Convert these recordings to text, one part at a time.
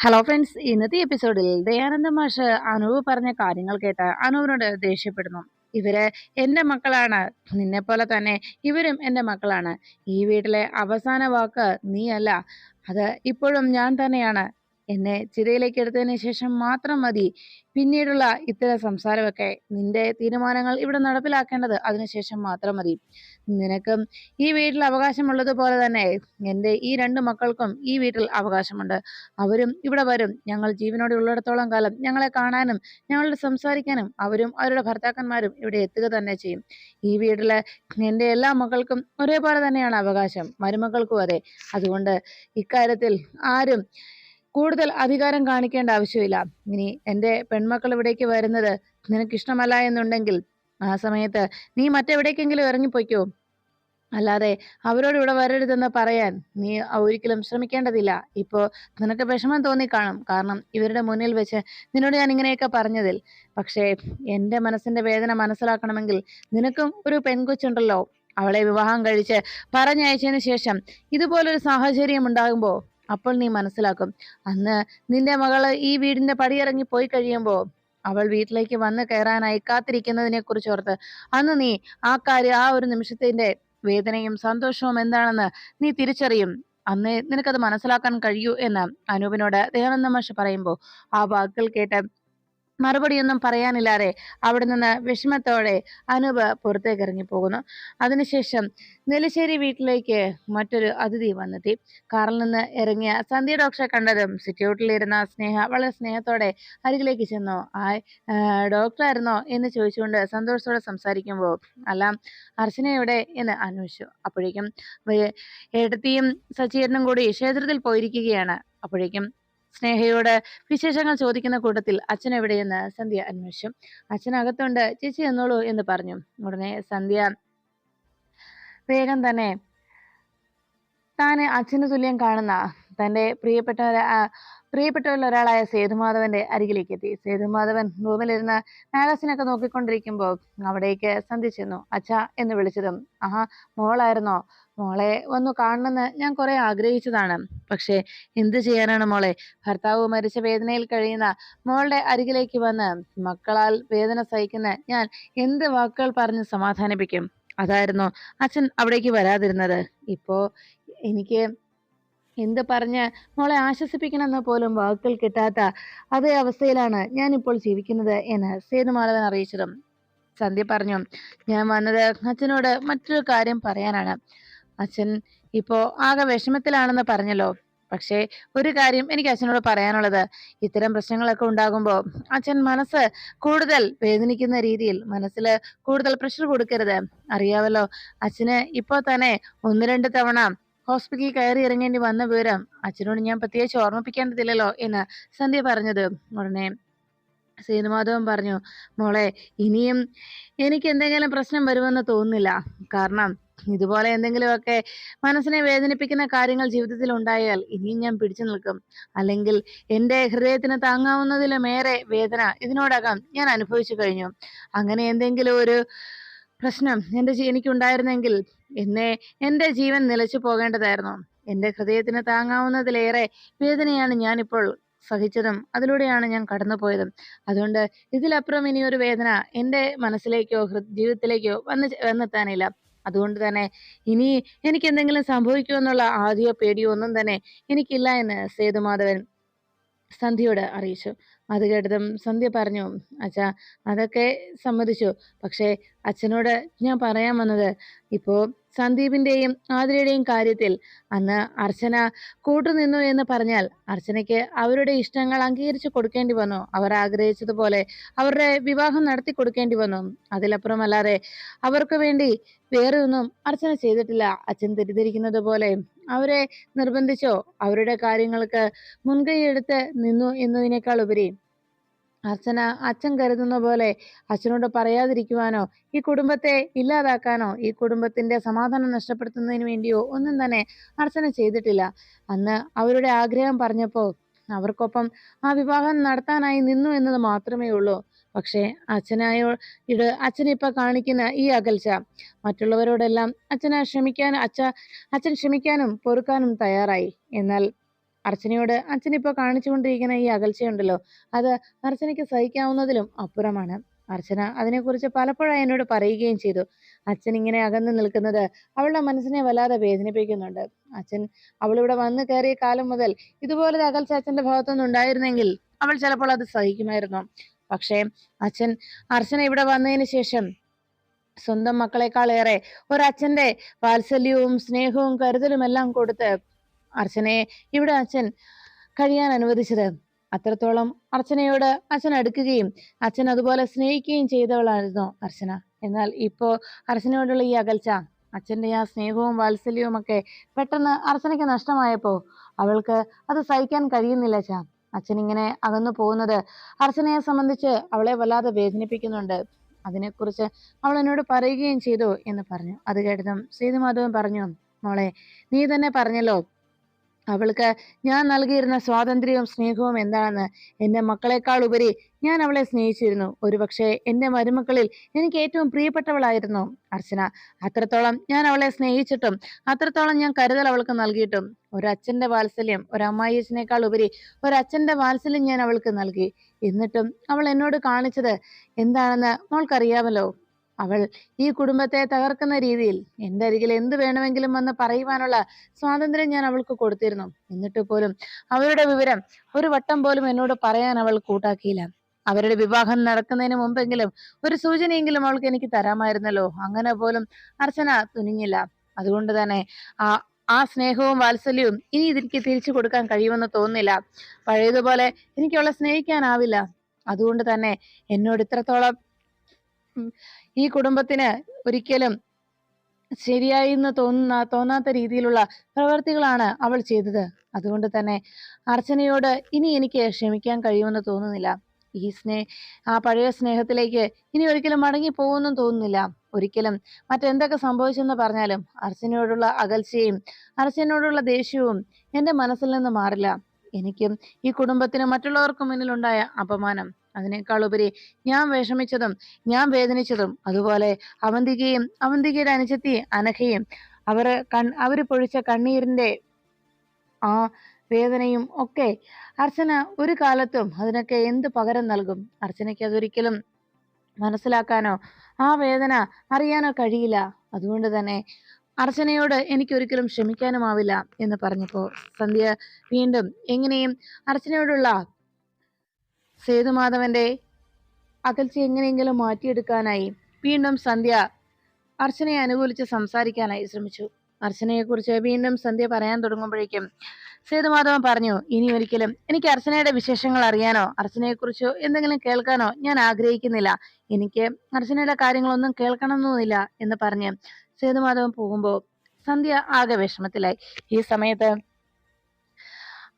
Hello friends ഇന്നത്തെ എപ്പിസോഡിൽ ദയാനന്ദ മാഷ് അനൂപ് പറഞ്ഞ കാര്യങ്ങൾ കേട്ട് അനൂപിനോട് ദേഷ്യപ്പെടുന്നു. ഇവർ എന്റെ മക്കളാണ്. നിന്നെ പോലെ തന്നെ ഇവരും എന്റെ മക്കളാണ്. ഈ വീട്ടിലെ അവസാന വാക്ക് നീയല്ല. അത് ഇപ്പോഴും ഞാൻ തന്നെയാണ്. എന്നെ ചിതയിലേക്ക് എടുത്തതിന് ശേഷം മാത്രം മതി. പിന്നീടുള്ള ഇത്തരം സംസാരമൊക്കെ നിന്റെ തീരുമാനങ്ങൾ ഇവിടെ നടപ്പിലാക്കേണ്ടത് അതിനുശേഷം മാത്രം മതി. നിനക്കും ഈ വീട്ടിൽ അവകാശമുള്ളതുപോലെ തന്നെ എന്റെ ഈ രണ്ട് മക്കൾക്കും ഈ വീട്ടിൽ അവകാശമുണ്ട്. അവരും ഇവിടെ വരും. ഞങ്ങൾ ജീവനോടെ ഉള്ളിടത്തോളം കാലം ഞങ്ങളെ കാണാനും ഞങ്ങളോട് സംസാരിക്കാനും അവരും അവരുടെ ഭർത്താക്കന്മാരും ഇവിടെ എത്തുക തന്നെ ചെയ്യും. ഈ വീട്ടിലെ എന്റെ എല്ലാ മക്കൾക്കും ഒരേപോലെ തന്നെയാണ് അവകാശം. മരുമക്കൾക്കും അതെ. അതുകൊണ്ട് ഇക്കാര്യത്തിൽ ആരും കൂടുതൽ അധികാരം കാണിക്കേണ്ട ആവശ്യമില്ല. ഇനി എന്റെ പെൺമക്കൾ ഇവിടേക്ക് വരുന്നത് നിനക്ക് ഇഷ്ടമല്ല എന്നുണ്ടെങ്കിൽ ആ സമയത്ത് നീ മറ്റെവിടേക്കെങ്കിലും ഇറങ്ങിപ്പോയ്ക്കോ? അല്ലാതെ അവരോട് ഇവിടെ വരരുതെന്ന് പറയാൻ നീ ഒരിക്കലും ശ്രമിക്കേണ്ടതില്ല. ഇപ്പോ നിനക്ക് വിഷമം തോന്നിക്കാണും. കാരണം ഇവരുടെ മുന്നിൽ വെച്ച് നിന്നോട് ഞാൻ ഇങ്ങനെയൊക്കെ പറഞ്ഞതിൽ. പക്ഷേ എന്റെ മനസ്സിന്റെ വേദന മനസ്സിലാക്കണമെങ്കിൽ നിനക്കും ഒരു പെൺകൊച്ചുണ്ടല്ലോ. അവളെ വിവാഹം കഴിച്ച് പറഞ്ഞയച്ചതിന് ശേഷം ഇതുപോലൊരു സാഹചര്യം ഉണ്ടാകുമ്പോൾ അപ്പോൾ നീ മനസ്സിലാക്കും. അന്ന് നിന്റെ മകൾ ഈ വീടിന്റെ പടിയിറങ്ങി പോയി കഴിയുമ്പോൾ അവൾ വീട്ടിലേക്ക് വന്ന് കയറാനായി കാത്തിരിക്കുന്നതിനെ കുറിച്ച് ഓർത്ത് അന്ന് നീ ആ കാര്യം ആ ഒരു നിമിഷത്തിന്റെ വേദനയും സന്തോഷവും എന്താണെന്ന് നീ തിരിച്ചറിയും. അന്ന് നിനക്കത് മനസ്സിലാക്കാൻ കഴിയൂ എന്ന് അനൂപിനോട് ദേവനന്ദ മാഷ് പറയുമ്പോൾ ആ വാക്കുകൾ കേട്ട് മറുപടിയൊന്നും പറയാനില്ലാതെ അവിടെ നിന്ന് വിഷമത്തോടെ അനൂപ് പുറത്തേക്ക് ഇറങ്ങി പോകുന്നു. അതിനുശേഷം നെല്ലിശ്ശേരി വീട്ടിലേക്ക് മറ്റൊരു അതിഥി വന്നെത്തി. കാറിൽ നിന്ന് ഇറങ്ങിയ സന്ധ്യ ഡോക്ടറെ കണ്ടതും സിറ്റൗട്ടിലിരുന്ന സ്നേഹ വളരെ സ്നേഹത്തോടെ അരികിലേക്ക് ചെന്നു. ആ ഡോക്ടറായിരുന്നോ? എന്ന് ചോദിച്ചുകൊണ്ട് സന്തോഷത്തോടെ സംസാരിക്കുമ്പോൾ അല്ല അർച്ചനയുടെ എന്ന് അന്വേഷിച്ചു. അപ്പോഴേക്കും ഏട്ടത്തിയും സച്ചീരനും കൂടി ക്ഷേത്രത്തിൽ പോയിരിക്കുകയാണ്. അപ്പോഴേക്കും സ്നേഹയോട് വിശേഷങ്ങൾ ചോദിക്കുന്ന കൂട്ടത്തിൽ അച്ഛൻ എവിടെയെന്ന് സന്ധ്യ അന്വേഷിച്ചു. അച്ഛൻ അകത്തുണ്ട്. ചേച്ചി എന്നോളൂ എന്ന് പറഞ്ഞു. ഉടനെ സന്ധ്യ വേഗം തന്നെ താന് അച്ഛന് തുല്യം കാണുന്ന തന്റെ പ്രിയപ്പെട്ട പ്രിയപ്പെട്ടവരിൽ ഒരാളായ സേതുമാധവന്റെ അരികിലേക്ക് എത്തി. സേതുമാധവൻ റൂമിലിരുന്ന് മാഗസിനൊക്കെ നോക്കിക്കൊണ്ടിരിക്കുമ്പോൾ അവിടേക്ക് സന്ധ്യ ചെന്നു. അച്ഛ എന്ന് വിളിച്ചതും ആഹാ മോളായിരുന്നോ? മോളെ വന്നു കാണണമെന്ന് ഞാൻ കുറെ ആഗ്രഹിച്ചതാണ്. പക്ഷേ എന്ത് ചെയ്യാനാണ് മോളെ? ഭർത്താവ് മരിച്ച വേദനയിൽ കഴിയുന്ന മോളുടെ അരികിലേക്ക് വന്ന് മക്കളാൽ വേദന സഹിക്കുന്ന ഞാൻ എന്ത് വാക്കുകൾ പറഞ്ഞ് സമാധാനിപ്പിക്കും? അതായിരുന്നു അച്ഛൻ അവിടേക്ക് വരാതിരുന്നത്. ഇപ്പോ എനിക്ക് എന്ത് പറഞ്ഞ് മോളെ ആശ്വസിപ്പിക്കണമെന്ന് പോലും വാക്കുകൾ കിട്ടാത്ത അതേ അവസ്ഥയിലാണ് ഞാൻ ഇപ്പോൾ ജീവിക്കുന്നത് എന്ന് സേതുമാധവൻ അറിയിച്ചതും. സന്ധ്യ പറഞ്ഞു ഞാൻ വന്നത് അച്ഛനോട് മറ്റൊരു കാര്യം പറയാനാണ്. അച്ഛൻ ഇപ്പോ ആകെ വിഷമത്തിലാണെന്ന് പറഞ്ഞല്ലോ. പക്ഷേ ഒരു കാര്യം എനിക്ക് അച്ഛനോട് പറയാനുള്ളത്. ഇത്തരം പ്രശ്നങ്ങളൊക്കെ ഉണ്ടാകുമ്പോൾ അച്ഛൻ മനസ്സ് കൂടുതൽ വേദനിക്കുന്ന രീതിയിൽ മനസ്സിൽ കൂടുതൽ പ്രഷർ കൊടുക്കരുത്. അറിയാവല്ലോ അച്ഛന് ഇപ്പോ തന്നെ ഒന്ന് രണ്ട് തവണ ഹോസ്പിറ്റലിൽ കയറി ഇറങ്ങേണ്ടി വന്ന വിവരം അച്ഛനോട് ഞാൻ പ്രത്യേകിച്ച് ഓർമ്മിപ്പിക്കേണ്ടതില്ലല്ലോ എന്ന് സന്ധ്യ പറഞ്ഞത്. ഉടനെ സേതുമാധവൻ പറഞ്ഞു മോളെ ഇനിയും എനിക്ക് എന്തെങ്കിലും പ്രശ്നം വരുമെന്ന് തോന്നുന്നില്ല. കാരണം ഇതുപോലെ എന്തെങ്കിലുമൊക്കെ മനസ്സിനെ വേദനിപ്പിക്കുന്ന കാര്യങ്ങൾ ജീവിതത്തിൽ ഉണ്ടായാൽ ഇനിയും ഞാൻ പിടിച്ചു നിൽക്കും. അല്ലെങ്കിൽ എന്റെ ഹൃദയത്തിന് താങ്ങാവുന്നതിലുമേറെ വേദന ഇതിനോടകം ഞാൻ അനുഭവിച്ചു കഴിഞ്ഞു. അങ്ങനെ എന്തെങ്കിലും ഒരു പ്രശ്നം എന്റെ എനിക്കുണ്ടായിരുന്നെങ്കിൽ എന്നെ എന്റെ ജീവൻ നിലച്ചു പോകേണ്ടതായിരുന്നു. എന്റെ ഹൃദയത്തിന് താങ്ങാവുന്നതിലേറെ വേദനയാണ് ഞാനിപ്പോൾ സഹിച്ചതും അതിലൂടെയാണ് ഞാൻ കടന്നുപോയതും. അതുകൊണ്ട് ഇതിലപ്പുറം ഇനിയൊരു വേദന എന്റെ മനസ്സിലേക്കോ ജീവിതത്തിലേക്കോ വന്ന് വന്നെത്താനില്ല. അതുകൊണ്ട് തന്നെ ഇനി എനിക്ക് എന്തെങ്കിലും സംഭവിക്കുമെന്നുള്ള ആദ്യ പേടിയോ ഒന്നും തന്നെ എനിക്കില്ല എന്ന് സേതുമാധവൻ സന്ധ്യയോട് അറിയിച്ചു. അത് കേട്ടതും സന്ധ്യ പറഞ്ഞു അച്ഛാ അതൊക്കെ സമ്മതിച്ചു. പക്ഷേ അച്ഛനോട് ഞാൻ പറയാൻ വന്നത് ഇപ്പോ സന്ദീപിന്റെയും ആതിരയുടെയും കാര്യത്തിൽ അന്ന് അർച്ചന കൂട്ടുനിന്നു എന്ന് പറഞ്ഞാൽ അർച്ചനയ്ക്ക് അവരുടെ ഇഷ്ടങ്ങൾ അംഗീകരിച്ചു കൊടുക്കേണ്ടി വന്നു. അവർ ആഗ്രഹിച്ചതുപോലെ അവരുടെ വിവാഹം നടത്തി കൊടുക്കേണ്ടി വന്നു. അതിലപ്പുറമല്ലാതെ അവർക്ക് വേണ്ടി വേറെ ഒന്നും അർച്ചന ചെയ്തിട്ടില്ല. അച്ഛൻ തെറ്റിദ്ധരിക്കുന്നത് പോലെ അവരെ നിർബന്ധിച്ചോ അവരുടെ കാര്യങ്ങൾക്ക് മുൻകൈ എടുത്ത് നിന്നു എന്നതിനേക്കാൾ ഉപരി അർച്ചന അച്ഛൻ കരുതുന്ന പോലെ അച്ഛനോട് പറയാതിരിക്കുവാനോ ഈ കുടുംബത്തെ ഇല്ലാതാക്കാനോ ഈ കുടുംബത്തിന്റെ സമാധാനം നഷ്ടപ്പെടുത്തുന്നതിന് വേണ്ടിയോ ഒന്നും തന്നെ അർച്ചന ചെയ്തിട്ടില്ല. അന്ന് അവരുടെ ആഗ്രഹം പറഞ്ഞപ്പോ അവർക്കൊപ്പം ആ വിവാഹം നടത്താനായി നിന്നു എന്നത് മാത്രമേ ഉള്ളൂ. പക്ഷേ അച്ഛനായോ ഇത് അച്ഛനിപ്പൊ കാണിക്കുന്ന ഈ അകൽച്ച മറ്റുള്ളവരോടെല്ലാം അച്ഛനെ ക്ഷമിക്കാൻ അച്ഛ അച്ഛൻ ക്ഷമിക്കാനും പൊറുക്കാനും തയ്യാറായി. എന്നാൽ അർച്ചനയോട് അച്ഛനിപ്പോൾ കാണിച്ചുകൊണ്ടിരിക്കുന്ന ഈ അകൽച്ചയുണ്ടല്ലോ അത് അർച്ചനയ്ക്ക് സഹിക്കാവുന്നതിലും അപ്പുറമാണ്. അർച്ചന അതിനെക്കുറിച്ച് പലപ്പോഴും എന്നോട് പറയുകയും ചെയ്തു. അച്ഛൻ ഇങ്ങനെ അകന്നു നിൽക്കുന്നത് അവളുടെ മനസ്സിനെ വല്ലാതെ വേദനിപ്പിക്കുന്നുണ്ട്. അച്ഛൻ അവളിവിടെ വന്നു കയറിയ കാലം മുതൽ ഇതുപോലൊരു അകൽച്ച അച്ഛന്റെ ഭാഗത്തുനിന്ന് ഉണ്ടായിരുന്നെങ്കിൽ അവൾ ചിലപ്പോൾ അത് സഹിക്കുമായിരുന്നു. പക്ഷേ അച്ഛൻ അർച്ചന ഇവിടെ വന്നതിന് ശേഷം സ്വന്തം മക്കളെക്കാളേറെ ഒരച്ഛന്റെ വാത്സല്യവും സ്നേഹവും കരുതലും എല്ലാം കൊടുത്ത് അർച്ചനയെ ഇവിടെ അച്ഛൻ കഴിയാൻ അനുവദിച്ചത്. അത്രത്തോളം അർച്ചനയോട് അച്ഛൻ അടുക്കുകയും അച്ഛൻ അതുപോലെ സ്നേഹിക്കുകയും ചെയ്തവളായിരുന്നു അർച്ചന. എന്നാൽ ഇപ്പോ അർച്ചനയോടുള്ള ഈ അകൽച്ച അച്ഛന്റെ ആ സ്നേഹവും വാത്സല്യവും ഒക്കെ പെട്ടെന്ന് അർച്ചനയ്ക്ക് നഷ്ടമായപ്പോൾ അവൾക്ക് അത് സഹിക്കാൻ കഴിയുന്നില്ല ചാ അച്ഛൻ ഇങ്ങനെ അകന്നു പോകുന്നത് അർച്ചനയെ സംബന്ധിച്ച് അവളെ വല്ലാതെ വേദനിപ്പിക്കുന്നുണ്ട്. അതിനെക്കുറിച്ച് അവൾ എന്നോട് പറയുകയും ചെയ്തു എന്ന് പറഞ്ഞു. അത് കേട്ടതും സേതുമാധവൻ പറഞ്ഞു മോളെ നീ തന്നെ പറഞ്ഞല്ലോ അവൾക്ക് ഞാൻ നൽകിയിരുന്ന സ്വാതന്ത്ര്യവും സ്നേഹവും എന്താണെന്ന് എന്റെ മക്കളെക്കാൾ ഉപരി ഞാൻ അവളെ സ്നേഹിച്ചിരുന്നു. ഒരുപക്ഷെ എന്റെ മരുമക്കളിൽ എനിക്ക് ഏറ്റവും പ്രിയപ്പെട്ടവളായിരുന്നു അർച്ചന. അത്രത്തോളം ഞാൻ അവളെ സ്നേഹിച്ചിട്ടും അത്രത്തോളം ഞാൻ കരുതൽ അവൾക്ക് നൽകിയിട്ടും. ഒരച്ഛന്റെ വാത്സല്യം ഒരമ്മായിയച്ഛനേക്കാൾ ഉപരി ഒരച്ഛന്റെ വാത്സല്യം ഞാൻ അവൾക്ക് നൽകി. എന്നിട്ടും അവൾ എന്നോട് കാണിച്ചത് എന്താണെന്ന് മോൾക്കറിയാമല്ലോ. അവൾ ഈ കുടുംബത്തെ തകർക്കുന്ന രീതിയിൽ എന്റെ അരികിൽ എന്ത് വേണമെങ്കിലും വന്ന് പറയുവാനുള്ള സ്വാതന്ത്ര്യം ഞാൻ അവൾക്ക് കൊടുത്തിരുന്നു. എന്നിട്ട് പോലും അവരുടെ വിവരം ഒരു വട്ടം പോലും എന്നോട് പറയാൻ അവൾ കൂട്ടാക്കിയില്ല. അവരുടെ വിവാഹം നടക്കുന്നതിന് മുമ്പെങ്കിലും ഒരു സൂചനയെങ്കിലും അവൾക്ക് എനിക്ക് തരാമായിരുന്നല്ലോ. അങ്ങനെ പോലും അർച്ചന തുനിഞ്ഞില്ല. അതുകൊണ്ട് തന്നെ ആ ആ സ്നേഹവും വാത്സല്യവും ഇനി ഇതിലേക്ക് തിരിച്ചു കൊടുക്കാൻ കഴിയുമെന്ന് തോന്നുന്നില്ല. പഴയതുപോലെ എനിക്ക് അവളെ സ്നേഹിക്കാനാവില്ല. അതുകൊണ്ട് തന്നെ എന്നോട് ഇത്രത്തോളം ഈ കുടുംബത്തിന് ഒരിക്കലും ശരിയായി എന്ന് തോന്നുന്ന തോന്നാത്ത രീതിയിലുള്ള പ്രവർത്തികളാണ് അവൾ ചെയ്തത്. അതുകൊണ്ട് തന്നെ അർച്ചനയോട് ഇനി എനിക്ക് ക്ഷമിക്കാൻ കഴിയുമെന്ന് തോന്നുന്നില്ല. ഈ സ്നേ ആ പഴയ സ്നേഹത്തിലേക്ക് ഇനി ഒരിക്കലും മടങ്ങി പോകുമെന്നും തോന്നുന്നില്ല. ഒരിക്കലും മറ്റെന്തൊക്കെ സംഭവിച്ചെന്ന് പറഞ്ഞാലും അർച്ചനയോടുള്ള അകൽച്ചയും അർച്ചനയോടുള്ള ദേഷ്യവും എന്റെ മനസ്സിൽ നിന്ന് മാറില്ല. എനിക്കും ഈ കുടുംബത്തിനും മറ്റുള്ളവർക്കും മുന്നിലുണ്ടായ അപമാനം അതിനേക്കാൾ ഉപരി ഞാൻ വിഷമിച്ചതും ഞാൻ വേദനിച്ചതും അതുപോലെ അവന്തികയും അവന്തികയുടെ അനുജത്തി അനഘയും അവർ കൺ അവർ പൊഴിച്ച കണ്ണീരിന്റെ ആ വേദനയും ഒക്കെ അർച്ചന ഒരു കാലത്തും അതിനൊക്കെ എന്ത് പകരം നൽകും? അർച്ചനയ്ക്ക് അതൊരിക്കലും മനസ്സിലാക്കാനോ ആ വേദന അറിയാനോ കഴിയില്ല. അതുകൊണ്ട് തന്നെ അർച്ചനയോട് എനിക്കൊരിക്കലും ക്ഷമിക്കാനുമാവില്ല എന്ന് പറഞ്ഞപ്പോൾ സന്ധ്യ വീണ്ടും എങ്ങനെയും അർച്ചനയോടുള്ള സേതുമാധവന്റെ അകൽച്ച എങ്ങനെയെങ്കിലും മാറ്റിയെടുക്കാനായി വീണ്ടും സന്ധ്യ അർച്ചനയെ അനുകൂലിച്ച് സംസാരിക്കാനായി ശ്രമിച്ചു. അർച്ചനയെക്കുറിച്ച് വീണ്ടും സന്ധ്യ പറയാൻ തുടങ്ങുമ്പോഴേക്കും സേതുമാധവൻ പറഞ്ഞു ഇനി ഒരിക്കലും എനിക്ക് അർച്ചനയുടെ വിശേഷങ്ങൾ അറിയാനോ അർച്ചനയെക്കുറിച്ചോ എന്തെങ്കിലും കേൾക്കാനോ ഞാൻ ആഗ്രഹിക്കുന്നില്ല. എനിക്ക് അർച്ചനയുടെ കാര്യങ്ങളൊന്നും കേൾക്കണമെന്നില്ല എന്ന് പറഞ്ഞ് സേതുമാധവൻ പോകുമ്പോൾ സന്ധ്യ ആകെ വിഷമത്തിലായി. ഈ സമയത്ത്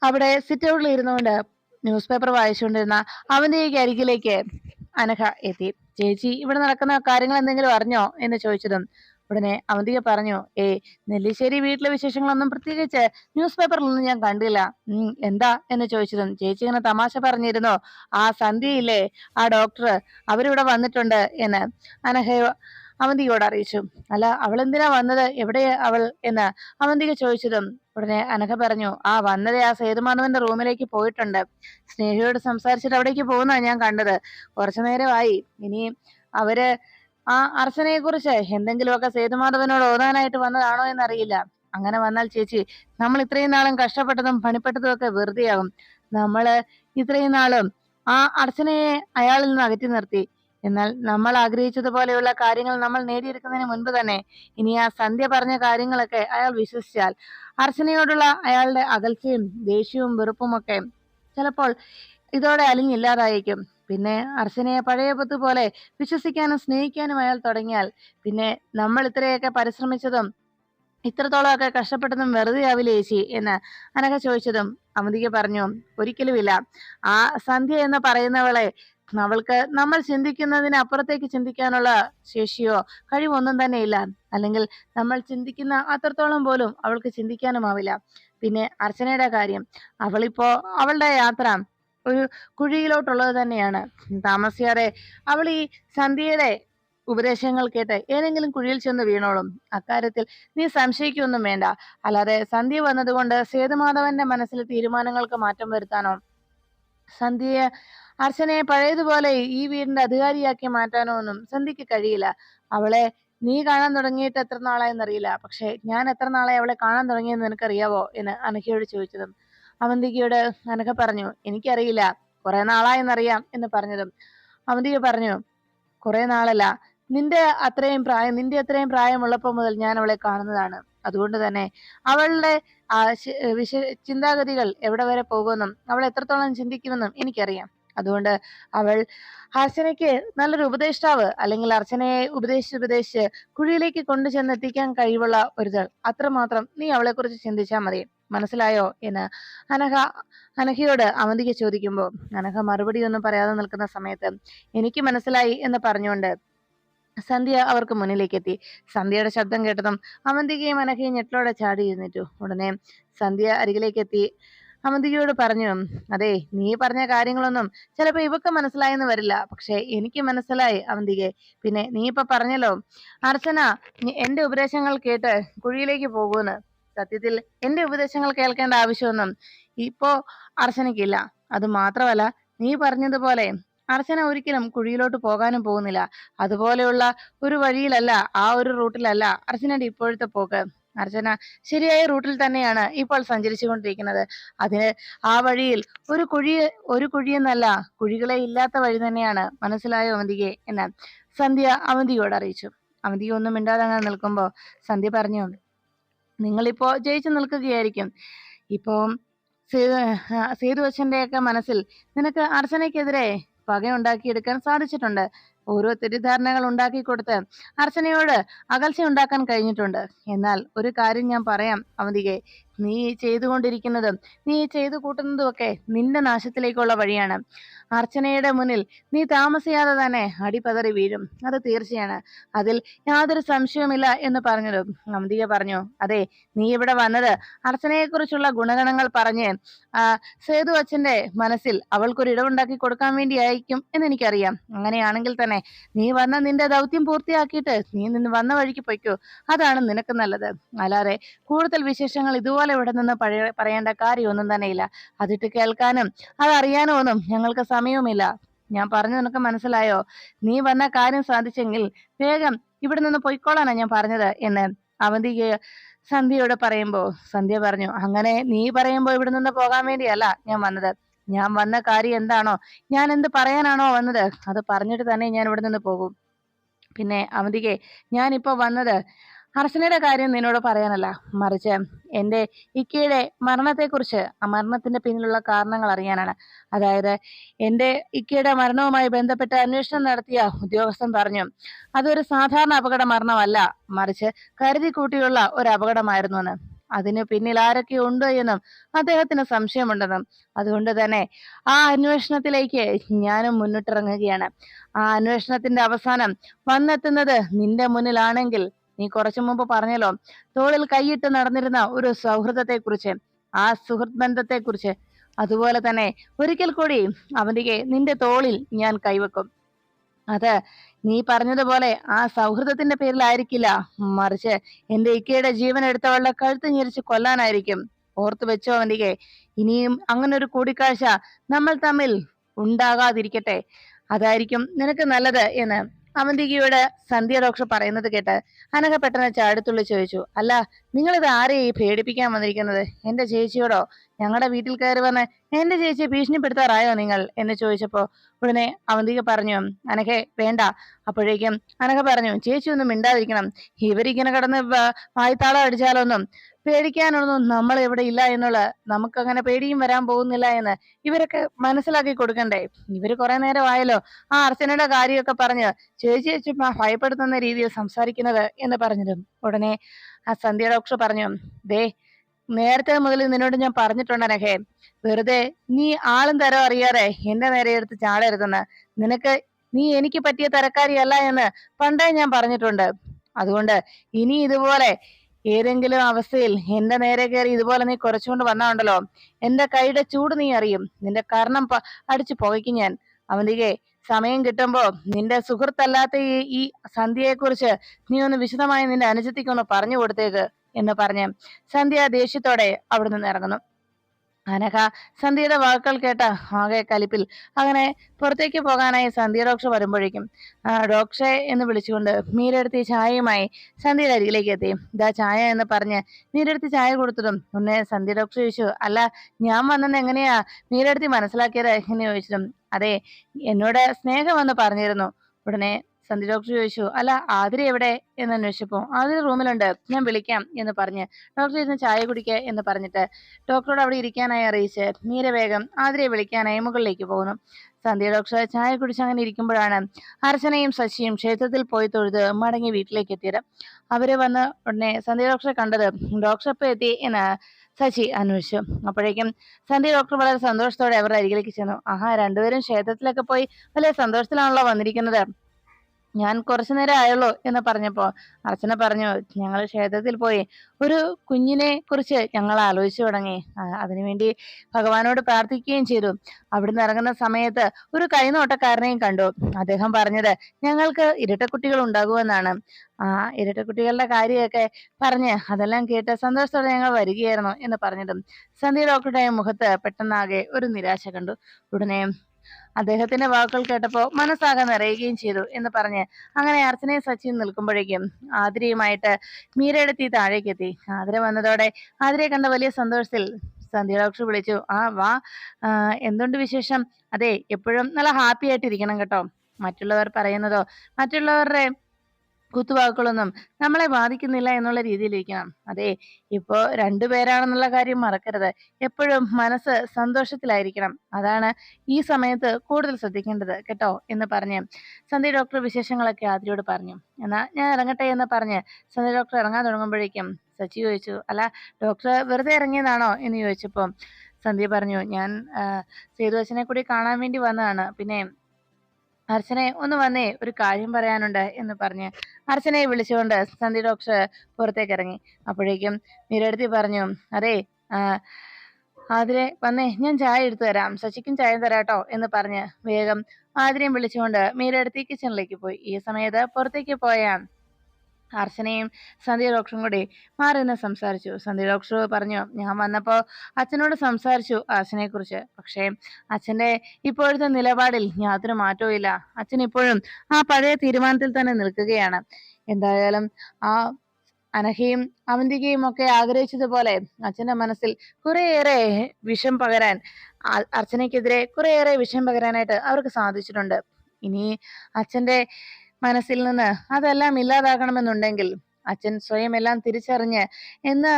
അവിടെ സിറ്റ് ഔട്ടിൽ ഇരുന്നുകൊണ്ട് ന്യൂസ് പേപ്പർ വായിച്ചുകൊണ്ടിരുന്ന അവന്തികയ്ക്ക് അരികിലേക്ക് അനഘ എത്തി. ചേച്ചി ഇവിടെ നടക്കുന്ന കാര്യങ്ങൾ എന്തെങ്കിലും അറിഞ്ഞോ? എന്ന് ചോദിച്ചതും ഉടനെ അവന്തിക പറഞ്ഞു ഏ നെല്ലിശ്ശേരി വീട്ടിലെ വിശേഷങ്ങളൊന്നും പ്രത്യേകിച്ച് ന്യൂസ് പേപ്പറിലൊന്നും ഞാൻ കണ്ടില്ല. എന്താ? എന്ന് ചോദിച്ചതും ചേച്ചി ഇങ്ങനെ തമാശ പറഞ്ഞിരുന്നോ? ആ സന്ധ്യയില്ലേ? ആ ഡോക്ടർ അവരിവിടെ വന്നിട്ടുണ്ട് എന്ന് അനഹയോ അവന്തികയോട് അറിയിച്ചു. അല്ല അവൾ എന്തിനാ വന്നത്? എവിടെ അവൾ? എന്ന് അവന്തിക ചോദിച്ചതും ഉടനെ അനഘ പറഞ്ഞു ആ വന്നത് ആ സേതുമാധവന്റെ റൂമിലേക്ക് പോയിട്ടുണ്ട്. സ്നേഹയോട് സംസാരിച്ചിട്ട് അവിടേക്ക് പോകുന്ന ഞാൻ കണ്ടത്. കുറച്ചു നേരമായി. ഇനി അവർ ആ അർച്ചനയെ കുറിച്ച് എന്തെങ്കിലുമൊക്കെ സേതുമാധവനോട് ഓതാനായിട്ട് വന്നതാണോ എന്നറിയില്ല. അങ്ങനെ വന്നാൽ ചേച്ചി നമ്മൾ ഇത്രയും നാളും കഷ്ടപ്പെട്ടതും പണിപ്പെട്ടതും ഒക്കെ വെറുതെയാകും. നമ്മൾ ഇത്രയും നാളും ആ അർച്ചനയെ അയാളിൽ നിന്ന് അകറ്റി നിർത്തി. എന്നാൽ നമ്മൾ ആഗ്രഹിച്ചതുപോലെയുള്ള കാര്യങ്ങൾ നമ്മൾ നേടിയെടുക്കുന്നതിന് മുൻപ് തന്നെ ഇനി ആ സന്ധ്യ പറഞ്ഞ കാര്യങ്ങളൊക്കെ അയാൾ വിശ്വസിച്ചാൽ അർച്ചനയോടുള്ള അയാളുടെ അകൽച്ചയും ദേഷ്യവും വെറുപ്പുമൊക്കെ ചിലപ്പോൾ ഇതോടെ അലിഞ്ഞില്ലാതായിരിക്കും പിന്നെ അർച്ചനയെ പഴയ പത്ത് പോലെ വിശ്വസിക്കാനും സ്നേഹിക്കാനും അയാൾ തുടങ്ങിയാൽ പിന്നെ നമ്മൾ ഇത്രയൊക്കെ പരിശ്രമിച്ചതും ഇത്രത്തോളമൊക്കെ കഷ്ടപ്പെട്ടതും വെറുതെ ആവില്ല ചേച്ചി എന്ന് അനഘ ചോദിച്ചതും അമിതിക്ക് പറഞ്ഞു ഒരിക്കലുമില്ല. ആ സന്ധ്യ എന്ന് പറയുന്നവളെ അവൾക്ക് നമ്മൾ ചിന്തിക്കുന്നതിന് അപ്പുറത്തേക്ക് ചിന്തിക്കാനുള്ള ശേഷിയോ കഴിവൊന്നും തന്നെ ഇല്ല. അല്ലെങ്കിൽ നമ്മൾ ചിന്തിക്കുന്ന അത്രത്തോളം പോലും അവൾക്ക് ചിന്തിക്കാനുമാവില്ല പിന്നെ അർച്ചനയുടെ കാര്യം. അവളിപ്പോ അവളുടെ യാത്ര ഒരു കുഴിയിലോട്ടുള്ളത് തന്നെയാണ്. താമസിയാതെ അവൾ ഈ സന്ധ്യയുടെ ഉപദേശങ്ങൾ കേട്ട് ഏതെങ്കിലും കുഴിയിൽ ചെന്ന് വീണോളും. അക്കാര്യത്തിൽ നീ സംശയിക്കൊന്നും വേണ്ട. അല്ലാതെ സന്ധ്യ വന്നതുകൊണ്ട് സേതുമാധവന്റെ മനസ്സിലെ തീരുമാനങ്ങൾക്ക് മാറ്റം വരുത്താനോ സന്ധ്യയെ അർച്ചനയെ പഴയതുപോലെ ഈ വീടിന്റെ അധികാരിയാക്കി മാറ്റാനോ ഒന്നും സന്ധ്യക്ക് കഴിയില്ല. അവളെ നീ കാണാൻ തുടങ്ങിയിട്ട് എത്ര നാളായെന്നറിയില്ല. പക്ഷെ ഞാൻ എത്ര നാളായി അവളെ കാണാൻ തുടങ്ങിയെന്ന് നിനക്കറിയാവോ? എന്ന് അനഘയോട് ചോദിച്ചതും അവന്തികയോട് അനഘ പറഞ്ഞു എനിക്കറിയില്ല. കുറെ നാളായെന്നറിയാം എന്ന് പറഞ്ഞതും അവന്തിക പറഞ്ഞു കുറെ നാളല്ല. നിന്റെ അത്രയും പ്രായം നിന്റെ അത്രയും പ്രായമുള്ളപ്പോൾ മുതൽ ഞാൻ അവളെ കാണുന്നതാണ്. അതുകൊണ്ട് തന്നെ അവളുടെ വിശ ചിന്താഗതികൾ എവിടെ വരെ പോകുമെന്നും അവൾ എത്രത്തോളം ചിന്തിക്കുമെന്നും എനിക്കറിയാം. അതുകൊണ്ട് അവൾ അർച്ചനയ്ക്ക് നല്ലൊരു ഉപദേഷ്ടാവ് അല്ലെങ്കിൽ അർച്ചനയെ ഉപദേശിച്ച് ഉപദേശിച്ച് കുഴിയിലേക്ക് കൊണ്ടുചെന്ന് എത്തിക്കാൻ കഴിവുള്ള ഒരുതൾ അത്രമാത്രം നീ അവളെ കുറിച്ച് ചിന്തിച്ചാൽ മതി. മനസ്സിലായോ? എന്ന് അനഹ അനഹയോട് അവന്തിക്ക് ചോദിക്കുമ്പോൾ അനഹ മറുപടി ഒന്നും പറയാതെ നിൽക്കുന്ന സമയത്ത് എനിക്ക് മനസ്സിലായി എന്ന് പറഞ്ഞുകൊണ്ട് സന്ധ്യ അവർക്ക് മുന്നിലേക്ക് എത്തി സന്ധ്യയുടെ ശബ്ദം കേട്ടതും അവന്തികയും അനഹയും ഞെട്ടലോടെ ചാടി എഴുന്നേറ്റു ഉടനെ സന്ധ്യ അരികിലേക്ക് എത്തി അവന്തികയോട് പറഞ്ഞു അതെ നീ പറഞ്ഞ കാര്യങ്ങളൊന്നും ചിലപ്പോ ഇവക്ക് മനസ്സിലായെന്ന് വരില്ല. പക്ഷെ എനിക്ക് മനസ്സിലായി അവന്തികെ പിന്നെ നീ ഇപ്പൊ പറഞ്ഞല്ലോ അർച്ചന എന്റെ ഉപദേശങ്ങൾ കേട്ട് കുഴിയിലേക്ക് പോകുമെന്ന് സത്യത്തിൽ എന്റെ ഉപദേശങ്ങൾ കേൾക്കേണ്ട ആവശ്യമൊന്നും ഇപ്പോ അർച്ചനയ്ക്കില്ല. അത് മാത്രമല്ല നീ പറഞ്ഞതുപോലെ അർച്ചന ഒരിക്കലും കുഴിയിലോട്ട് പോകാനും പോകുന്നില്ല. അതുപോലെയുള്ള ഒരു വഴിയിലല്ല ആ ഒരു റൂട്ടിലല്ല അർച്ചനയുടെ ഇപ്പോഴത്തെ പോക്ക്. അർച്ചന ശരിയായ റൂട്ടിൽ തന്നെയാണ് ഇപ്പോൾ സഞ്ചരിച്ചു കൊണ്ടിരിക്കുന്നത് അതിന് ആ വഴിയിൽ ഒരു കുഴി ഒരു കുഴിയെന്നല്ല കുഴികളെ ഇല്ലാത്ത വഴി തന്നെയാണ്. മനസ്സിലായ അവന്തികെ എന്ന് സന്ധ്യ അവന്തിയോട് അറിയിച്ചു. അവന്തിക ഒന്നും മിണ്ടാതെ അങ്ങനെ നിൽക്കുമ്പോൾ സന്ധ്യ പറഞ്ഞു നിങ്ങളിപ്പോ ജയിച്ചു നിൽക്കുകയായിരിക്കും. ഇപ്പോ സേതു ഒക്കെ മനസ്സിൽ നിനക്ക് അർച്ചനയ്ക്കെതിരെ പകയുണ്ടാക്കിയെടുക്കാൻ സാധിച്ചിട്ടുണ്ട്. ഓരോ തെറ്റിദ്ധാരണകൾ ഉണ്ടാക്കി കൊടുത്ത് അർച്ചനയോട് അകൽച്ച ഉണ്ടാക്കാൻ കഴിഞ്ഞിട്ടുണ്ട്. എന്നാൽ ഒരു കാര്യം ഞാൻ പറയാം അവന്തികെ. നീ ചെയ്തുകൊണ്ടിരിക്കുന്നതും നീ ചെയ്തു കൂട്ടുന്നതും ഒക്കെ നിന്റെ നാശത്തിലേക്കുള്ള വഴിയാണ്. അർച്ചനയുടെ മുന്നിൽ നീ താമസിയാതെ തന്നെ അടിപതറി വീഴും. അത് തീർച്ചയാണ്. അതിൽ യാതൊരു സംശയവുമില്ല എന്ന് പറഞ്ഞതും അമ്പിക പറഞ്ഞു. അതെ നീ ഇവിടെ വന്നത് അർച്ചനയെക്കുറിച്ചുള്ള ഗുണഗണങ്ങൾ പറഞ്ഞ് സേതു അച്ഛന്റെ മനസ്സിൽ അവൾക്കൊരു ഇടവുണ്ടാക്കി കൊടുക്കാൻ വേണ്ടിയായിരിക്കും എന്ന് എനിക്കറിയാം അങ്ങനെയാണെങ്കിൽ തന്നെ നീ വന്ന നിന്റെ ദൗത്യം പൂർത്തിയാക്കിയിട്ട് നീ നിന്ന് വന്ന വഴിക്ക് പൊയ്ക്കോ. അതാണ് നിനക്ക് നല്ലത്. അല്ലാതെ കൂടുതൽ വിശേഷങ്ങൾ ഇതുപോലെ ഇവിടെ നിന്ന് പറയേണ്ട കാര്യമൊന്നും തന്നെയില്ല. അതിട്ട് കേൾക്കാനും അതറിയാനും ഒന്നും ഞങ്ങൾക്ക് സമയവുമില്ല. ഞാൻ പറഞ്ഞു നിനക്ക് മനസ്സിലായോ? നീ വന്ന കാര്യം സാധിച്ചെങ്കിൽ വേഗം ഇവിടെ നിന്ന് പൊയ്ക്കോളാനാ ഞാൻ പറഞ്ഞത് എന്ന് അവന്തിക്ക് സന്ധ്യയോട് പറയുമ്പോ സന്ധ്യ പറഞ്ഞു അങ്ങനെ നീ പറയുമ്പോ ഇവിടെ നിന്ന് പോകാൻ വേണ്ടിയല്ല ഞാൻ വന്നത്. ഞാൻ വന്ന കാര്യം എന്താണോ ഞാൻ എന്ത് പറയാനാണോ വന്നത് അത് പറഞ്ഞിട്ട് തന്നെ ഞാൻ ഇവിടെ നിന്ന് പോകും. പിന്നെ അവന്തികെ ഇപ്പൊ വന്നത് അർച്ചനയുടെ കാര്യം നിന്നോട് പറയാനല്ല. മറിച്ച് എന്റെ ഇക്കയുടെ മരണത്തെക്കുറിച്ച് ആ മരണത്തിന്റെ പിന്നിലുള്ള കാരണങ്ങൾ അറിയാനാണ്. അതായത് എന്റെ ഇക്കയുടെ മരണവുമായി ബന്ധപ്പെട്ട് അന്വേഷണം നടത്തിയ ഉദ്യോഗസ്ഥൻ പറഞ്ഞു അതൊരു സാധാരണ അപകട മരണമല്ല. മറിച്ച് കരുതി കൂട്ടിയുള്ള ഒരു അപകടമായിരുന്നു എന്ന് അതിന് പിന്നിൽ ആരൊക്കെ ഉണ്ട് എന്നും അദ്ദേഹത്തിന് സംശയമുണ്ടെന്നും. അതുകൊണ്ട് തന്നെ ആ അന്വേഷണത്തിലേക്ക് ഞാനും മുന്നിട്ടിറങ്ങുകയാണ്. ആ അന്വേഷണത്തിന്റെ അവസാനം വന്നെത്തുന്നത് നിന്റെ മുന്നിലാണെങ്കിൽ നീ കുറച്ചു മുമ്പ് പറഞ്ഞല്ലോ തോളിൽ കൈയിട്ട് നടന്നിരുന്ന ഒരു സൗഹൃദത്തെ കുറിച്ച് ആ സുഹൃത് ബന്ധത്തെ കുറിച്ച് അതുപോലെ തന്നെ ഒരിക്കൽ കൂടി അവന്തികെ നിന്റെ തോളിൽ ഞാൻ കൈവെക്കും. അത് നീ പറഞ്ഞതുപോലെ ആ സൗഹൃദത്തിന്റെ പേരിലായിരിക്കില്ല. മറിച്ച് എന്റെ ഇക്കയുടെ ജീവൻ എടുത്തവളുടെ കഴുത്ത് ഞെരിച്ച് കൊല്ലാനായിരിക്കും. ഓർത്തു വെച്ചോ അവന്തികെ ഇനിയും അങ്ങനെ ഒരു കൂടിക്കാഴ്ച നമ്മൾ തമ്മിൽ ഉണ്ടാകാതിരിക്കട്ടെ. അതായിരിക്കും നിനക്ക് നല്ലത് എന്ന്. അവന്തികയോട് സന്ധ്യ ഡോക്ടർ പറയുന്നത് കേട്ട് അനഘ പെട്ടെന്ന് ചാടുത്തുള്ളി ചോദിച്ചു അല്ല നിങ്ങൾ ഇത് ആരെയാ ഈ പേടിപ്പിക്കാൻ വന്നിരിക്കുന്നത്? എന്റെ ചേച്ചിയോടോ? ഞങ്ങളുടെ വീട്ടിൽ കയറി വന്ന് എന്റെ ചേച്ചിയെ ഭീഷണിപ്പെടുത്താറായോ നിങ്ങൾ? എന്ന് ചോദിച്ചപ്പോ ഉടനെ അവന്തിക പറഞ്ഞു അനഘെ വേണ്ട. അപ്പോഴേക്കും അനഘ പറഞ്ഞു ചേച്ചി ഒന്നും മിണ്ടാതിരിക്കണം. ഇവരിങ്ങനെ കിടന്ന് വായ്ത്താളം അടിച്ചാലൊന്നും പേടിക്കാനൊന്നും നമ്മൾ ഇവിടെ ഇല്ല എന്നുള്ള നമുക്കങ്ങനെ പേടിയും വരാൻ പോകുന്നില്ല എന്ന് ഇവരൊക്കെ മനസ്സിലാക്കി കൊടുക്കണ്ടേ? ഇവർ കുറെ നേരമായല്ലോ. ആ അർച്ചനയുടെ കാര്യമൊക്കെ പറഞ്ഞ് ചേച്ചി ചേച്ചി ഭയപ്പെടുത്തുന്ന രീതിയിൽ സംസാരിക്കുന്നത് എന്ന് പറഞ്ഞതും ഉടനെ ആ സന്ധ്യ ഡോക്ടർ പറഞ്ഞു ദേ നേരത്തെ മുതൽ നിന്നോട് ഞാൻ പറഞ്ഞിട്ടുണ്ട് വെറുതെ നീ ആളും തരം അറിയാതെ എന്റെ നേരെ എടുത്ത് ചാടരുതെന്ന്. നിനക്ക് നീ എനിക്ക് പറ്റിയ തരക്കാരിയല്ല എന്ന് പണ്ടേ ഞാൻ പറഞ്ഞിട്ടുണ്ട്. അതുകൊണ്ട് ഇനി ഇതുപോലെ ഏതെങ്കിലും അവസ്ഥയിൽ എന്റെ നേരെ കയറി ഇതുപോലെ നീ കുറച്ചുകൊണ്ട് വന്നാണ്ടല്ലോ എന്റെ കൈയുടെ ചൂട് നീ അറിയും. നിന്റെ കർണം അടിച്ചു പുകയ്ക്കും ഞാൻ. അവന്തികെ സമയം കിട്ടുമ്പോ നിന്റെ സുഹൃത്തല്ലാത്ത ഈ ഈ സന്ധ്യയെക്കുറിച്ച് നീ ഒന്ന് വിശദമായി നിന്റെ അനുജത്തിക്കൊന്ന് പറഞ്ഞു കൊടുത്തേക്ക് എന്ന് പറഞ്ഞ് സന്ധ്യ ദേഷ്യത്തോടെ അവിടെ നിന്ന് ഇറങ്ങുന്നു. അനഘ സന്ധ്യയുടെ വാക്കുകൾ കേട്ട ആകെ കലിപ്പിൽ. അങ്ങനെ പുറത്തേക്ക് പോകാനായി സന്ധ്യ ഡോക്ടർ വരുമ്പോഴേക്കും ഡോക്ടറെ എന്ന് വിളിച്ചുകൊണ്ട് മീരെടുത്തി ചായയുമായി സന്ധ്യയുടെ അരികിലേക്ക് എത്തി. ഇതാ ചായ എന്ന് പറഞ്ഞ് മീരെടുത്തി ചായ കൊടുത്തതും ഉന്നെ സന്ധ്യ ഡോക്ടർ ചോദിച്ചു അല്ല ഞാൻ വന്നെന്ന് എങ്ങനെയാ? മീരെടുത്തി മനസ്സിലാക്കിയത് എന്ന് ചോദിച്ചതും അതെ എന്നോട് സ്നേഹം എന്ന് പറഞ്ഞിരുന്നു. ഉടനെ സന്ധി ഡോക്ടർ ചോദിച്ചു അല്ല ആതിര എവിടെ? എന്ന് അന്വേഷിച്ചപ്പോ ആതിര റൂമിലുണ്ട് ഞാൻ വിളിക്കാം എന്ന് പറഞ്ഞ് ഡോക്ടർ ഇരുന്ന് ചായ കുടിക്കുക എന്ന് പറഞ്ഞിട്ട് ഡോക്ടറോട് അവിടെ ഇരിക്കാനായി അറിയിച്ച് മീര വേഗം ആതിരയെ വിളിക്കാനായി മുകളിലേക്ക് പോകുന്നു. സന്ധ്യ ഡോക്ടർ ചായ കുടിച്ച് അങ്ങനെ ഇരിക്കുമ്പോഴാണ് അർച്ചനയും ശശിയും ക്ഷേത്രത്തിൽ പോയി തൊഴുത് മടങ്ങി വീട്ടിലേക്ക് എത്തിയത്. അവരെ വന്ന് ഉടനെ സന്ധ്യ ഡോക്ടറെ കണ്ടത് ഡോക്ടർ എപ്പോൾ എത്തി? എന്ന് ശശി അന്വേഷിച്ചു. അപ്പോഴേക്കും സന്ധ്യ ഡോക്ടർ വളരെ സന്തോഷത്തോടെ അവരുടെ അരികിലേക്ക് ചെന്നു. ആഹാ രണ്ടുപേരും ക്ഷേത്രത്തിലൊക്കെ പോയി വലിയ സന്തോഷത്തിലാണല്ലോ വന്നിരിക്കുന്നത്. ഞാൻ കുറച്ചു നേരം ആയുള്ളൂ എന്ന് പറഞ്ഞപ്പോ അർച്ചന പറഞ്ഞു ഞങ്ങൾ ക്ഷേത്രത്തിൽ പോയി ഒരു കുഞ്ഞിനെ കുറിച്ച് ഞങ്ങൾ ആലോചിച്ചു തുടങ്ങി. അതിനുവേണ്ടി ഭഗവാനോട് പ്രാർത്ഥിക്കുകയും ചെയ്തു. അവിടുന്ന് ഇറങ്ങുന്ന സമയത്ത് ഒരു കൈനോട്ടക്കാരനെയും കണ്ടു. അദ്ദേഹം പറഞ്ഞത് ഞങ്ങൾക്ക് ഇരട്ടക്കുട്ടികൾ ഉണ്ടാകുമെന്നാണ്. ആ ഇരട്ടക്കുട്ടികളുടെ കാര്യമൊക്കെ പറഞ്ഞ് അതെല്ലാം കേട്ട് സന്തോഷത്തോടെ ഞങ്ങൾ വരികയായിരുന്നു എന്ന് പറഞ്ഞതും സന്ധ്യ ഡോക്ടറുടെ മുഖത്ത് പെട്ടെന്നാകെ ഒരു നിരാശ കണ്ടു. ഉടനെ അദ്ദേഹത്തിന്റെ വാക്കുകൾ കേട്ടപ്പോൾ മനസ്സാകെ നിറയുകയും ചെയ്തു എന്ന് പറഞ്ഞ് അങ്ങനെ അർച്ചനയും സച്ചിൻ നിൽക്കുമ്പോഴേക്കും ആതിരയുമായിട്ട് മീരയുടെ തീ താഴേക്കെത്തി. ആതിര വന്നതോടെ ആതിരയെ കണ്ട വലിയ സന്തോഷത്തിൽ സന്ധ്യ ഡോക്ടർ വിളിച്ചു ആ വാ. എന്തുണ്ട് വിശേഷം? അതെ എപ്പോഴും നല്ല ഹാപ്പി ആയിട്ടിരിക്കണം കേട്ടോ. മറ്റുള്ളവർ പറയുന്നതോ മറ്റുള്ളവരുടെ കുത്തുവാക്കുകളൊന്നും നമ്മളെ ബാധിക്കുന്നില്ല എന്നുള്ള രീതിയിലിരിക്കണം. അതെ ഇപ്പോ രണ്ടുപേരാണെന്നുള്ള കാര്യം മറക്കരുത്. എപ്പോഴും മനസ്സ് സന്തോഷത്തിലായിരിക്കണം. അതാണ് ഈ സമയത്ത് കൂടുതൽ ശ്രദ്ധിക്കേണ്ടത് കേട്ടോ എന്ന് പറഞ്ഞ് സന്ധ്യ ഡോക്ടർ വിശേഷങ്ങളൊക്കെ ആതിരോട് പറഞ്ഞു. എന്നാ ഞാൻ ഇറങ്ങട്ടെ എന്ന് പറഞ്ഞ് സന്ധ്യ ഡോക്ടർ ഇറങ്ങാൻ തുടങ്ങുമ്പോഴേക്കും സച്ചി ചോദിച്ചു അല്ല ഡോക്ടർ വെറുതെ ഇറങ്ങിയതാണോ? എന്ന് ചോദിച്ചപ്പോൾ സന്ധ്യ പറഞ്ഞു ഞാൻ സേതുവച്ചനെ കൂടി കാണാൻ വേണ്ടി വന്നതാണ്. പിന്നെ അർച്ചനെ ഒന്ന് വന്നേ ഒരു കാര്യം പറയാനുണ്ട് എന്ന് പറഞ്ഞ് അർച്ചനയെ വിളിച്ചുകൊണ്ട് സന്ധി ഡോക്ടർ പുറത്തേക്ക് ഇറങ്ങി അപ്പോഴേക്കും നിരടുത്തി പറഞ്ഞു അതെ ആതിരെ വന്നേ ഞാൻ ചായ എടുത്തു തരാം. ശശിക്കും ചായ തരാട്ടോ എന്ന് പറഞ്ഞ് വേഗം ആതിരയും വിളിച്ചുകൊണ്ട് മീരടുത്തി കിച്ചണിലേക്ക് പോയി. ഈ സമയത്ത് പുറത്തേക്ക് പോയ അർച്ചനയും സന്ധ്യ ഡോക്ടറും കൂടി മാറി നിന്ന് സംസാരിച്ചു. സന്ധ്യ ഡോക്ടർ പറഞ്ഞു ഞാൻ വന്നപ്പോൾ അച്ഛനോട് സംസാരിച്ചു കുറിച്ച് പക്ഷേ അച്ഛന്റെ ഇപ്പോഴത്തെ നിലപാടിൽ യാതൊരു മാറ്റവും ഇല്ല. അച്ഛൻ ഇപ്പോഴും ആ പഴയ തീരുമാനത്തിൽ തന്നെ നിൽക്കുകയാണ്. എന്തായാലും ആ അനഹയും അവന്തികയും ഒക്കെ ആഗ്രഹിച്ചതുപോലെ അച്ഛന്റെ മനസ്സിൽ കുറേയേറെ വിഷം പകരാൻ അർച്ചനയ്ക്കെതിരെ കുറേയേറെ വിഷം പകരാനായിട്ട് അവർക്ക് സാധിച്ചിട്ടുണ്ട്. ഇനി അച്ഛന്റെ മനസ്സിൽ നിന്ന് അതെല്ലാം ഇല്ലാതാകണമെന്നുണ്ടെങ്കിൽ അച്ഛൻ സ്വയം എല്ലാം തിരിച്ചറിഞ്ഞ് എന്ന്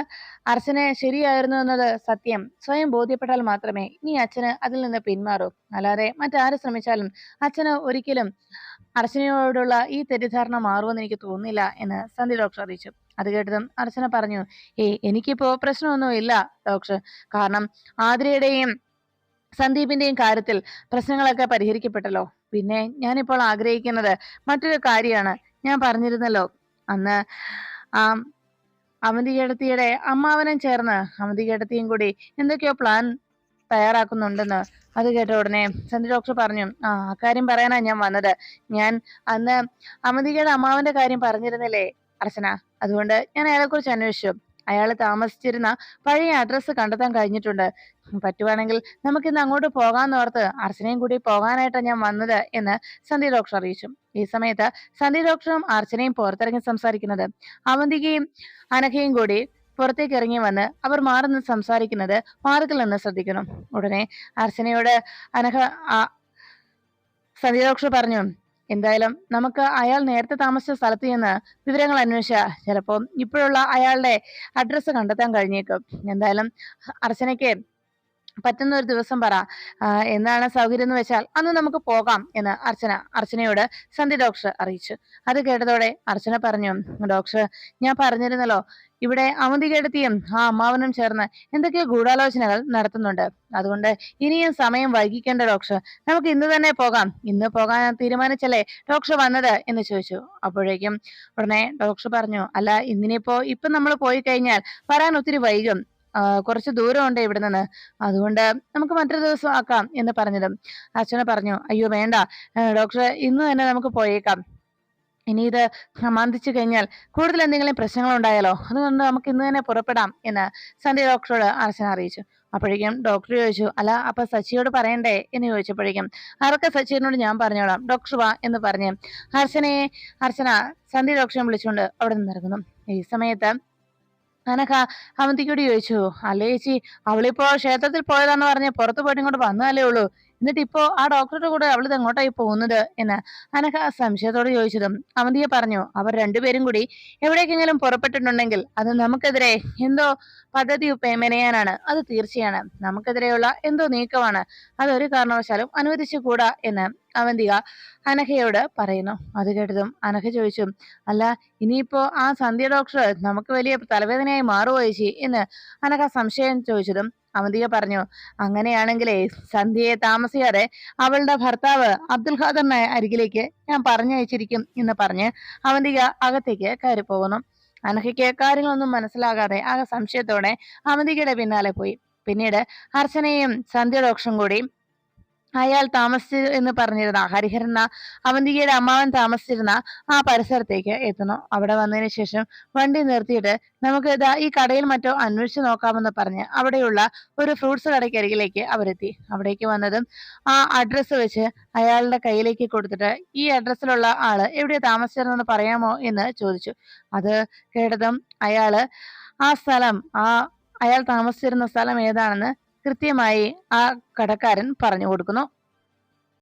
അർച്ചന ശരിയായിരുന്നു എന്നത് സത്യം. സ്വയം ബോധ്യപ്പെട്ടാൽ മാത്രമേ ഇനി അച്ഛന് അതിൽ നിന്ന് പിന്മാറൂ. അല്ലാതെ മറ്റാര് ശ്രമിച്ചാലും അച്ഛന് ഒരിക്കലും അർച്ചനയോടുള്ള ഈ തെറ്റിദ്ധാരണ മാറുമെന്ന് എനിക്ക് തോന്നില്ല എന്ന് സന്ധി ഡോക്ടർ അറിയിച്ചു. അത് കേട്ടതും അർച്ചന പറഞ്ഞു ഏയ് എനിക്കിപ്പോ പ്രശ്നമൊന്നുമില്ല ഡോക്ടർ. കാരണം ആതിരയുടെയും സന്ദീപിന്റെയും കാര്യത്തിൽ പ്രശ്നങ്ങളൊക്കെ പരിഹരിക്കപ്പെട്ടല്ലോ. പിന്നെ ഞാനിപ്പോൾ ആഗ്രഹിക്കുന്നത് മറ്റൊരു കാര്യമാണ്. ഞാൻ പറഞ്ഞിരുന്നല്ലോ അന്ന് ആ അവന്തികേടത്തിയുടെ അമ്മാവനും ചേർന്ന് അവന്തികേടത്തിയും കൂടി എന്തൊക്കെയോ പ്ലാൻ തയ്യാറാക്കുന്നുണ്ടെന്ന് അത് കേട്ട ഉടനെ സന്ധി ഡോക്ടർ പറഞ്ഞു ആ അക്കാര്യം പറയാനാ ഞാൻ വന്നത്. ഞാൻ അന്ന് അവന്തികയുടെ അമ്മാവന്റെ കാര്യം പറഞ്ഞിരുന്നില്ലേ അർച്ചന? അതുകൊണ്ട് ഞാൻ അയാളെക്കുറിച്ച് അന്വേഷിച്ചു. അയാൾ താമസിച്ചിരുന്ന പഴയ അഡ്രസ്സ് കണ്ടെത്താൻ കഴിഞ്ഞിട്ടുണ്ട്. പറ്റുവാണെങ്കിൽ നമുക്ക് ഇന്ന് അങ്ങോട്ട് പോകാന്നോർത്ത് അർച്ചനയും കൂടി പോകാനായിട്ടാണ് ഞാൻ വന്നത് എന്ന് സന്ധി ഡോക്ടർ അറിയിച്ചു. ഈ സമയത്ത് സന്ധി ഡോക്ടറും അർച്ചനയും പുറത്തിറങ്ങി സംസാരിക്കുന്നത് അവന്തികയും അനഘയും കൂടി പുറത്തേക്ക് ഇറങ്ങി വന്ന് അവർ മാറുന്ന സംസാരിക്കുന്നത് മാർഗിൽ നിന്ന് ശ്രദ്ധിക്കണം ഉടനെ അർച്ചനയോട് അനഘ സന്ധി ഡോക്ടർ പറഞ്ഞു എന്തായാലും നമുക്ക് അയാൾ നേരത്തെ താമസിച്ച സ്ഥലത്ത് നിന്ന് വിവരങ്ങൾ അന്വേഷിച്ച ചിലപ്പോൾ ഇപ്പോഴുള്ള അയാളുടെ അഡ്രസ്സ് കണ്ടെത്താൻ കഴിഞ്ഞേക്കും. എന്തായാലും അർച്ചനയ്ക്ക് പറ്റുന്ന ഒരു ദിവസം പറ. എന്നാണ് സൗകര്യം എന്ന് വെച്ചാൽ അന്ന് നമുക്ക് പോകാം എന്ന് അർച്ചന അർച്ചനയോട് സന്ധി ഡോക്ടർ അറിയിച്ചു. അത് കേട്ടതോടെ അർച്ചന പറഞ്ഞു ഡോക്ടർ ഞാൻ പറഞ്ഞിരുന്നല്ലോ ഇവിടെ അവന്തികേടത്തിയും ആ അമ്മാവനും ചേർന്ന് എന്തൊക്കെയോ ഗൂഢാലോചനകൾ നടത്തുന്നുണ്ട്. അതുകൊണ്ട് ഇനിയും സമയം വൈകിക്കേണ്ട ഡോക്ടർ നമുക്ക് ഇന്ന് തന്നെ പോകാം. ഇന്ന് പോകാൻ തീരുമാനിച്ചല്ലേ ഡോക്ടർ വന്നത്? എന്ന് ചോദിച്ചു. അപ്പോഴേക്കും ഉടനെ ഡോക്ടർ പറഞ്ഞു അല്ല ഇന്നിനിപ്പോ ഇപ്പൊ നമ്മൾ പോയി കഴിഞ്ഞാൽ വരാൻ ഒത്തിരി വൈകും. കുറച്ച് ദൂരമുണ്ട് ഇവിടെ നിന്ന് അതുകൊണ്ട് നമുക്ക് മറ്റൊരു ദിവസം ആക്കാം എന്ന് പറഞ്ഞതും. അർച്ചന പറഞ്ഞു അയ്യോ വേണ്ട. ഡോക്ടറെ ഇന്ന് തന്നെ നമുക്ക് പോയേക്കാം. ഇനി ഇത് സമാന്തിച്ചു കഴിഞ്ഞാൽ കൂടുതൽ എന്തെങ്കിലും പ്രശ്നങ്ങൾ ഉണ്ടായാലോ അതുകൊണ്ട് നമുക്ക് ഇന്ന് തന്നെ പുറപ്പെടാം എന്ന് സന്ധ്യ ഡോക്ടറോട് അർച്ചന അറിയിച്ചു. അപ്പോഴേക്കും ഡോക്ടർ ചോദിച്ചു അല്ല അപ്പൊ സച്ചിയോട് പറയണ്ടേ? എന്ന് ചോദിച്ചപ്പോഴേക്കും ആർക്ക് സച്ചിനോട് ഞാൻ പറഞ്ഞോളാം. ഡോക്ടർ വാ എന്ന് പറഞ്ഞ് അർച്ചനയെ അർച്ചന സന്ധ്യ ഡോക്ടറെ വിളിച്ചുകൊണ്ട് അവിടെ നിന്നിറങ്ങുന്നു ഈ സമയത്ത് അനഘ അവന്തിക്കോട് ചോദിച്ചു അല്ലേ ചേച്ചി അവളിപ്പോ ക്ഷേത്രത്തിൽ പോയതാന്ന് പറഞ്ഞ് പുറത്തു പോയിട്ട് ഇങ്ങോട്ട് വന്നതല്ലേ ഉള്ളൂ. എന്നിട്ട് ഇപ്പോ ആ ഡോക്ടറുടെ കൂടെ അവൾ എങ്ങോട്ടായി പോകുന്നത് എന്ന് അനഘ സംശയത്തോട് ചോദിച്ചതും അവന്തിയെ പറഞ്ഞു അവർ രണ്ടുപേരും കൂടി എവിടേക്കെങ്കിലും പുറപ്പെട്ടിട്ടുണ്ടെങ്കിൽ അത് നമുക്കെതിരെ എന്തോ പദ്ധതി മെനയാനാണ്. അത് തീർച്ചയാണ്. നമുക്കെതിരെയുള്ള എന്തോ നീക്കമാണ്. അതൊരു കാരണവശാലും അനുവദിച്ചുകൂടാ എന്ന് അവന്തിക അനഘയോട് പറയുന്നു. അത് കേട്ടതും അനഘ ചോദിച്ചു അല്ല ഇനിയിപ്പോ ആ സന്ധ്യ ഡോക്ടർ നമുക്ക് വലിയ തലവേദനയായി മാറുമോ എന്ന് അനഘ സംശയം ചോദിച്ചതും അവന്തിക പറഞ്ഞു അങ്ങനെയാണെങ്കിലേ സന്ധ്യയെ താമസിയാതെ അവളുടെ ഭർത്താവ് അബ്ദുൽ ഖാദറിനെ അരികിലേക്ക് ഞാൻ പറഞ്ഞയച്ചിരിക്കും എന്ന് പറഞ്ഞ് അവന്തിക അകത്തേക്ക് കയറി പോകുന്നു അനഹയ്ക്ക് കാര്യങ്ങളൊന്നും മനസ്സിലാകാതെ ആകെ സംശയത്തോടെ അവന്തികയുടെ പിന്നാലെ പോയി. പിന്നീട് അർച്ചനയും സന്ധ്യ ഡോക്ടറും കൂടി അയാൾ താമസിച്ചു എന്ന് പറഞ്ഞിരുന്ന ഹരിഹരന അവന്തികയുടെ അമ്മാവൻ താമസിച്ചിരുന്ന ആ പരിസരത്തേക്ക് എത്തുന്നു. അവിടെ വന്നതിന് ശേഷം വണ്ടി നിർത്തിയിട്ട് നമുക്ക് ഇതാ ഈ കടയിൽ മറ്റോ അന്വേഷിച്ച് നോക്കാമെന്ന് പറഞ്ഞ് അവിടെയുള്ള ഒരു ഫ്രൂട്ട്സ് കടയ്ക്കരികിലേക്ക് അവരെത്തി. അവിടേക്ക് വന്നതും ആ അഡ്രസ്സ് വെച്ച് അയാളുടെ കയ്യിലേക്ക് കൊടുത്തിട്ട് ഈ അഡ്രസ്സിലുള്ള ആൾ എവിടെ താമസിച്ചിരുന്നെന്ന് പറയാമോ എന്ന് ചോദിച്ചു. അത് കേട്ടതും അയാൾ ആ സ്ഥലം ആ അയാൾ താമസിച്ചിരുന്ന സ്ഥലം ഏതാണെന്ന് കൃത്യമായി ആ കടക്കാരൻ പറഞ്ഞു കൊടുക്കുന്നു.